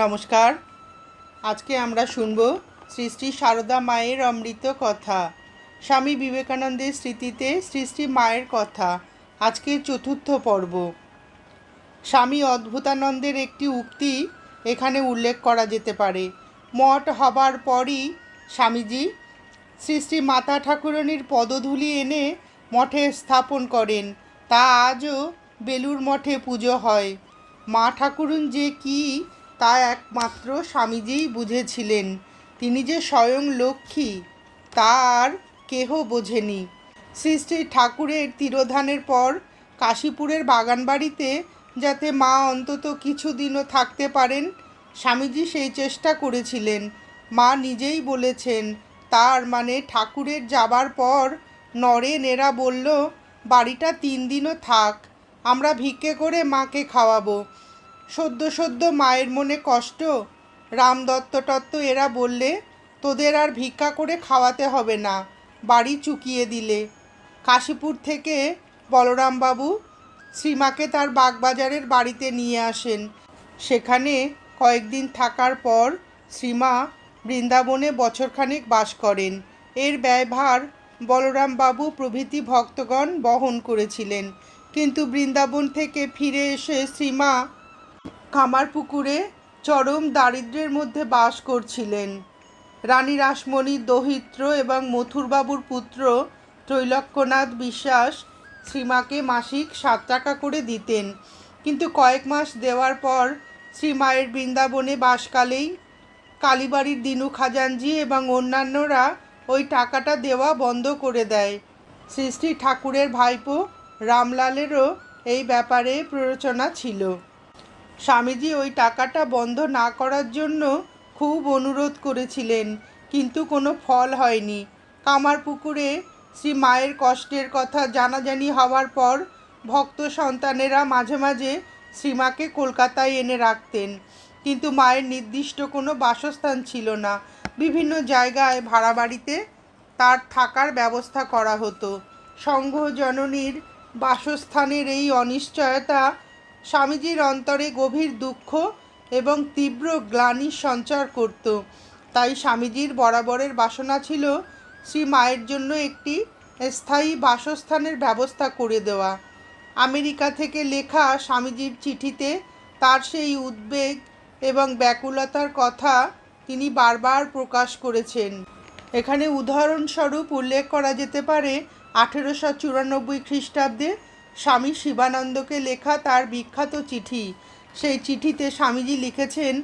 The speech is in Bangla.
নমস্কার। আজকে আমরা শুনব শ্রী শ্রী সারদা মায়ের অমৃত কথা। স্বামী বিবেকানন্দের স্মৃতিতে শ্রী শ্রী মায়ের কথা আজকে চতুর্থ পর্ব। স্বামী অদ্ভুতানন্দের একটি উক্তি এখানে উল্লেখ করা যেতে পারে। মঠ হবার পরই স্বামীজি শ্রী শ্রী মাতা ঠাকুরানীর পদধূলি এনে মঠে স্থাপন করেন। তা আজও বেলুর মঠে পুজো হয়। মা ঠাকুরুন যে কি তা একমাত্র স্বামীজিই বুঝেছিলেন। তিনি যে স্বয়ং লক্ষ্মী, তা আর কেহ বোঝেনি। শ্রী শ্রী ঠাকুরের তিরোধানের পর কাশীপুরের বাগানবাড়িতে যাতে মা অন্তত কিছুদিনও থাকতে পারেন, স্বামীজি সেই চেষ্টা করেছিলেন। মা নিজেই বলেছেন, তার মানে ঠাকুরের যাবার পর নরেন এরা বলল, বাড়িটা তিন দিনও থাক, আমরা ভিক্ষে করে মাকে খাওয়াবো। সদ্য সদ্য মায়ের মনে কষ্ট। রাম দত্ত টত্ত এরা বললে, তোদের আর ভিক্ষা করে খাওয়াতে হবে না, বাড়ি চুকিয়ে দিলে। কাশীপুর থেকে বলরামবাবু শ্রীমাকে তার বাগবাজারের বাড়িতে নিয়ে আসেন। সেখানে কয়েকদিন থাকার পর শ্রীমা বৃন্দাবনে বছরখানেক বাস করেন। এর ব্যয়ভার বলরামবাবু প্রভৃতি ভক্তগণ বহন করেছিলেন। কিন্তু বৃন্দাবন থেকে ফিরে এসে শ্রীমা কামারপুকুরে চরম দারিদ্র্যের মধ্যে বাস করছিলেন। রানী রাসমণি, দহিত্র এবং মথুরবাবুর পুত্র ত্রৈলক্যনাথ বিশ্বাস শ্রীমাকে মাসিক সাত টাকা করে দিতেন। কিন্তু কয়েক মাস দেওয়ার পর শ্রীমায়ের বৃন্দাবনে বাসকালেই কালীবাড়ির দিনু খাজানজি এবং অন্যান্যরা ওই টাকাটা দেওয়া বন্ধ করে দেয়। শ্রী শ্রী ঠাকুরের ভাইপো রামলালেরও এই ব্যাপারে প্ররোচনা ছিল। স্বামীজি ওই টাকাটা বন্ধ না করার জন্য খুব অনুরোধ করেছিলেন, কিন্তু কোনো ফল হয়নি। কামারপুকুরে শ্রী মায়ের কষ্টের কথা জানাজানি হওয়ার পর ভক্ত সন্তানেরা মাঝে মাঝে শ্রীমাকে কলকাতায় এনে রাখতেন। কিন্তু মায়ের নির্দিষ্ট কোনো বাসস্থান ছিল না। বিভিন্ন জায়গায় ভাড়া বাড়িতে তার থাকার ব্যবস্থা করা হতো। সংঘ জননীর বাসস্থানের এই অনিশ্চয়তা স্বামীজির অন্তরে গভীর দুঃখ এবং তীব্র গ্লানি সঞ্চার করত। তাই স্বামীজির বরাবরের বাসনা ছিল শ্রী মায়ের জন্য একটি স্থায়ী বাসস্থানের ব্যবস্থা করে দেওয়া। আমেরিকা থেকে লেখা স্বামীজির চিঠিতে তার সেই উদ্বেগ এবং ব্যাকুলতার কথা তিনি বারবার প্রকাশ করেছেন। এখানে উদাহরণস্বরূপ উল্লেখ করা যেতে পারে আঠেরোশো চুরানব্বই খ্রিস্টাব্দে স্বামী শিবানন্দকে লেখা তার বিখ্যাত চিঠি। সেই চিঠিতে স্বামীজি লিখেছেন